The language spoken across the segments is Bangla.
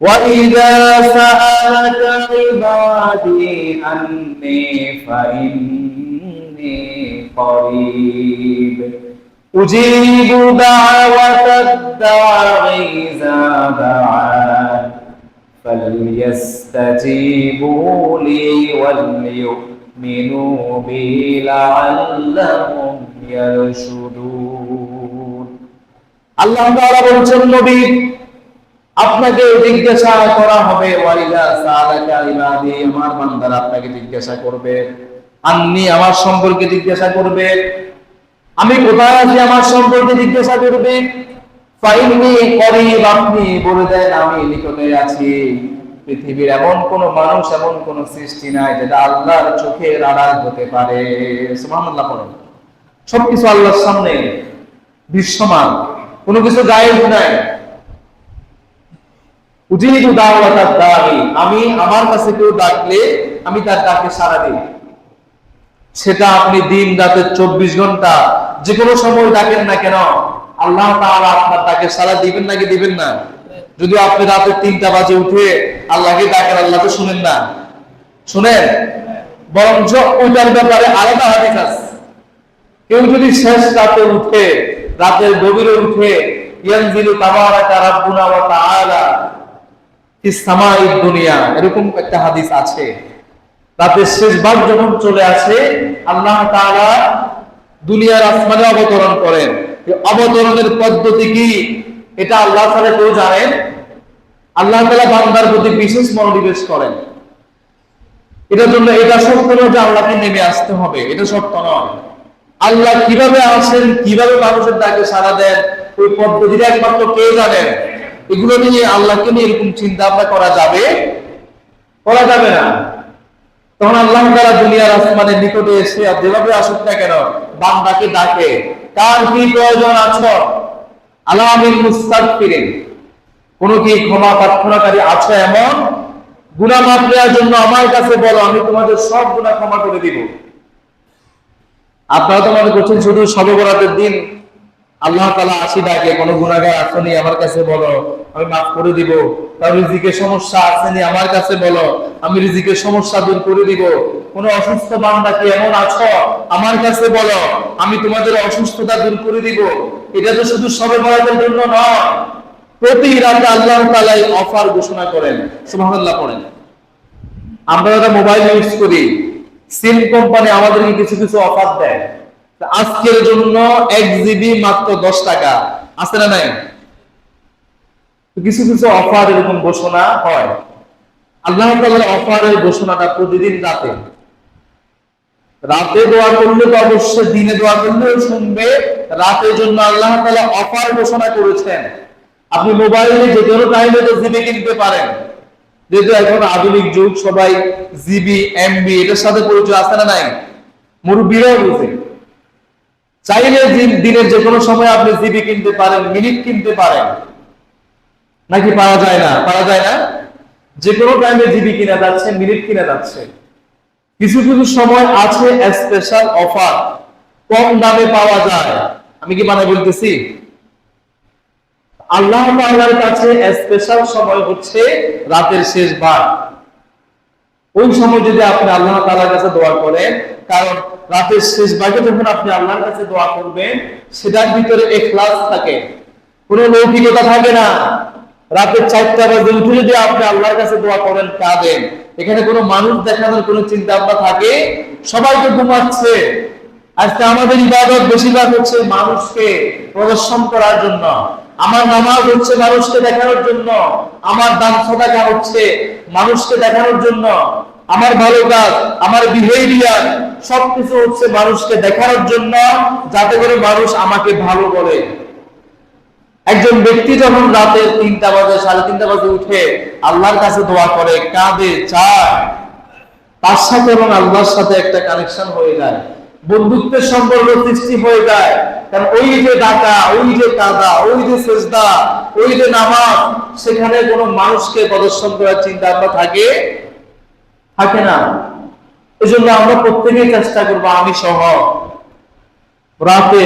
وإذا سألك عبادي عني فإني قريب أجيب دعوة الداعي إذا دعان فليستجيبوا لي وليؤمنوا بي لعلهم يرشدون আল্লাহ তাআলা বলছেন নবী আপনাকে জিজ্ঞাসা করা হবে আমার বান্দারা আপনাকে জিজ্ঞাসা করবে। আন্নি আমার সম্পর্কে জিজ্ঞাসা করবে আমি কোথায় আছি আমার সম্পর্কে জিজ্ঞাসা করবে আপনি বলে দেন, আমি নিকটে আছি। পৃথিবীর এমন কোন মানুষ, এমন কোন সৃষ্টি নাই যেটা আল্লাহর চোখের আড়াল হতে পারে। সবকিছু আল্লাহর সামনে দৃশ্যমান, কোনো কিছু গায়েব নাই। উজিহিদু দাওয়াতাদ দাঈ আমি আমার কাছে কেউ ডাকলে আমি তার ডাকে সাড়া দিই। সেটা আপনি দিন রাতে চব্বিশ ঘণ্টা যে কোনো সময় ডাকেন না কেন, আল্লাহ তাআলা আপনার ডাকে সাড়া দিবেন নাকি দিবেন না? যদি আপনি রাতে তিনটা বাজে উঠে আল্লাহকে ডাকেন, আল্লাহ তো শুনেন না। শুনেন? বরঞ্চ ওইটার ব্যাপারে আলাদা হাদিস আছে। কেউ যদি শেষ রাতে উঠে, রাতের গভীরে উঠে, ইয়ানজিলু তাবারাকা রাব্বুনা ওয়া তাআলা দুনিয়া। এরকম একটা হাদিস আছে। রাতের শেষ যখন চলে আসে, আল্লাহ দুনিয়ার আসমানে অবতরণ করেন। অবতরণের পদ্ধতি কি? এটা আল্লাহ কেউ জানেন? আল্লাহ বান্দার প্রতি বিশেষ মনোনিবেশ করেন। এটার জন্য এটা সত্য নয় যে আল্লাহকে নেমে আসতে হবে। এটা সত্য নয়। আল্লাহ কীভাবে আসেন, কীভাবে মানুষের ডাকে সাড়া দেন, ওই পদ্ধতিটা একমাত্র কে জানেন? এগুলো নিয়ে আল্লাহকে নিয়ে এরকম চিন্তা ভাবনা করা যাবে? করা যাবে না। তখন আল্লাহ তারা দুনিয়ার আসমানের নিকটে এসে, আর যেভাবে আসুক না কেন, বান্দাকে ডাকে, কার কি প্রয়োজন আছো? আলামিল মুস্তাগফিরিন। কোন কি ক্ষমা প্রার্থনাকারী আছো এমন? গুনাহ মাফ নেওয়ার জন্য আমার কাছে বলো, আমি তোমাদের সব গুনাহ ক্ষমা করে দিব। আপনারা তো মনে করছেন শুধু সবে বরাতের দিন আল্লাহ তালা আসি ডাকে, কোনো গুণাগার আসেনি আমার কাছে বলো, আমি মাফ করে দিব। তার রিজিকের সমস্যা আসেনি আমার কাছে বলো, আমি রিজিকের সমস্যা দূর করে দিব। কোন অসুস্থ বান্দা কি এমন আছো? আমার কাছে বলো, আমি তোমাদের অসুস্থতা দূর করে দিব। এটা তো শুধু সবে বরাতের জন্য নয়। প্রতি রাতে আল্লাহ তালাই অফার ঘোষণা করেন। পড়েন। আমরা যারা মোবাইল ইউজ করি সিম কোম্পানি আমাদেরকে কিছু কিছু অফার দেয়। আজকের জন্য এক জিবি মাত্র দশ টাকা। আছে না নাই? কিছু কিছু অফার এরকম ঘোষণা হয়। আল্লাহ তাআলার অফারের ঘোষণাটা প্রতিদিন রাতে। রাতে দোয়া করলে তো অবশ্যই, দিনে দোয়া করলেও শুনবে। রাতের জন্য আল্লাহ তাআলা অফার ঘোষণা করেছেন। আপনি মোবাইলে যে কোনো টাইমে তো জিবি কিনতে পারেন। যেহেতু এখন আধুনিক যুগ, সবাই জিবি, এমবি, এটার সাথে পরিচয় আছে না নাই? মুরব্বীরাও বুঝে। চাইলে দিন- দিনের যে কোনো সময় আপনি জিবি কিনতে পারেন, মিনিট কিনতে পারেন। নাকি পাওয়া যায় না? পাওয়া যায় না? যে কোনো টাইমে জিবি কিনা যাচ্ছে, মিনিট কিনা যাচ্ছে। কিছু কিছু সময় আছে স্পেশাল অফার কম দামে পাওয়া যায়। আমি কি মানে বলতেছি? আল্লাহ তাআলার কাছে স্পেশাল সময় হচ্ছে রাতের শেষ ভাগ ওই সময় যদি আপনি আল্লাহ তাআলার কাছে দোয়া করেন, কারণ রাতের শেষ ভাগে যখন আপনি আল্লাহর কাছে দোয়া করবেন, সেটার ভিতরে ইখলাস থাকে। কোনো লৌকিকতা থাকে না। রাতের চারটা বাজে উঠে যদি আপনি আল্লাহর কাছে দোয়া করেন, কাঁদেন। এখানে কোনো মানুষ দেখানোর কোনো চিন্তা ভাবনা থাকে? সবাই তো ঘুমাচ্ছে। আজকে আমাদের ইবাদত বেশিরভাগ হচ্ছে মানুষকে প্রদর্শন করার জন্য। আমার নামাজ হচ্ছে মানুষকে দেখানোর জন্য। আমার দান সদাকা হচ্ছে মানুষকে দেখানোর জন্য। আমার ভালো কাজ, আমার বিহেভিয়ার সবকিছু হচ্ছে মানুষকে দেখানোর জন্য, যাতে করে মানুষ আমাকে ভালো বলে। একজন ব্যক্তি যখন রাতে তিনটা বাজে, সাড়ে তিনটা বাজে উঠে, আল্লাহর কাছে দোয়া করে, কাঁদে, চায়, তার সাথে এবং আল্লাহর সাথে একটা কানেকশন হয়ে যায়। বন্ধুত্বের সম্পর্ক সৃষ্টি হয়ে যায়। কারণ ওই যে ডাকা, ওই যে কাদা, ওই যে সেজদা, ওই যে নামাজ, সেখানে কোনো মানুষকে প্রদর্শন করার চিন্তা ভাবনা থাকে থাকে না। এজন্য আমরা প্রত্যেকেই চেষ্টা করব আমি সহ রাতে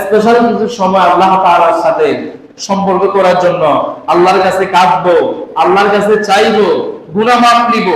স্পেশাল কিছু সময় আল্লাহ তাআলার সাথে সম্পর্ক করার জন্য আল্লাহর কাছে কাঁদবো, আল্লাহর কাছে চাইব মাফ নিব।